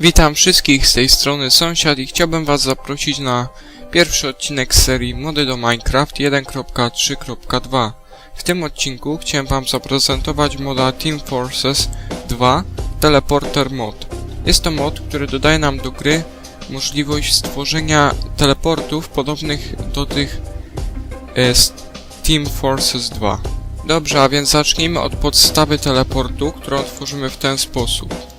Witam wszystkich z tej strony sąsiad i chciałbym was zaprosić na pierwszy odcinek z serii Mody do Minecraft 1.3.2. W tym odcinku chciałem wam zaprezentować moda Team Forces 2 Teleporter Mod. Jest to mod, który dodaje nam do gry możliwość stworzenia teleportów podobnych do tych e, z Team Forces 2. Dobrze, a więc zacznijmy od podstawy teleportu, którą tworzymy w ten sposób.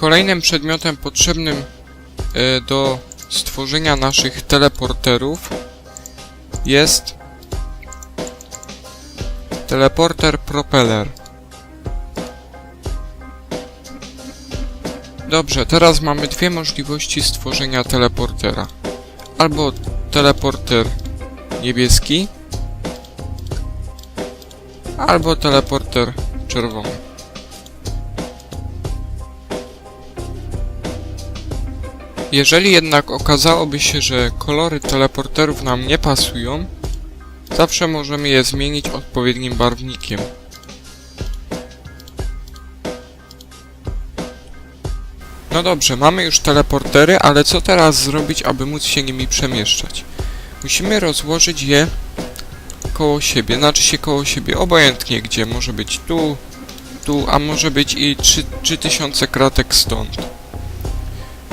Kolejnym przedmiotem potrzebnym e, do stworzenia naszych teleporterów jest teleporter propeller. Dobrze, teraz mamy dwie możliwości stworzenia teleportera. Albo teleporter niebieski, albo teleporter czerwony. Jeżeli jednak okazałoby się, że kolory teleporterów nam nie pasują, zawsze możemy je zmienić odpowiednim barwnikiem. No dobrze, mamy już teleportery, ale co teraz zrobić, aby móc się nimi przemieszczać? Musimy rozłożyć je koło siebie, znaczy się koło siebie, obojętnie gdzie, może być tu, tu, a może być i 3, 3000 kratek stąd.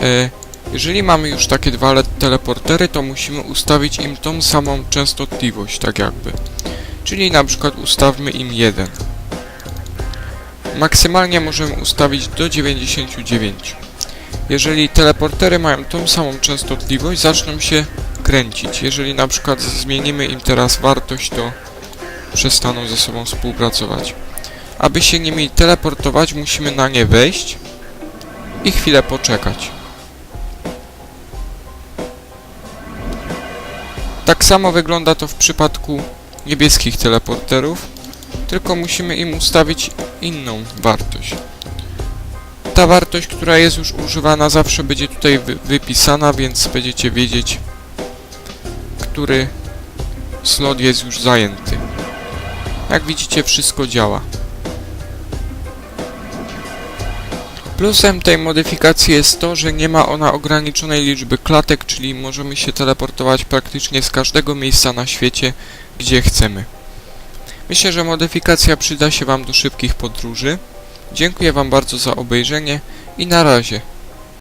E, jeżeli mamy już takie dwa le- teleportery, to musimy ustawić im tą samą częstotliwość, tak jakby. Czyli na przykład ustawmy im 1. Maksymalnie możemy ustawić do 99. Jeżeli teleportery mają tą samą częstotliwość, zaczną się kręcić. Jeżeli na przykład zmienimy im teraz wartość, to przestaną ze sobą współpracować. Aby się nimi teleportować, musimy na nie wejść i chwilę poczekać. Tak samo wygląda to w przypadku niebieskich teleporterów, tylko musimy im ustawić inną wartość. Ta wartość, która jest już używana, zawsze będzie tutaj wy wypisana, więc będziecie wiedzieć, który slot jest już zajęty. Jak widzicie, wszystko działa. Plusem tej modyfikacji jest to, że nie ma ona ograniczonej liczby klatek, czyli możemy się teleportować praktycznie z każdego miejsca na świecie, gdzie chcemy. Myślę, że modyfikacja przyda się Wam do szybkich podróży. Dziękuję Wam bardzo za obejrzenie i na razie.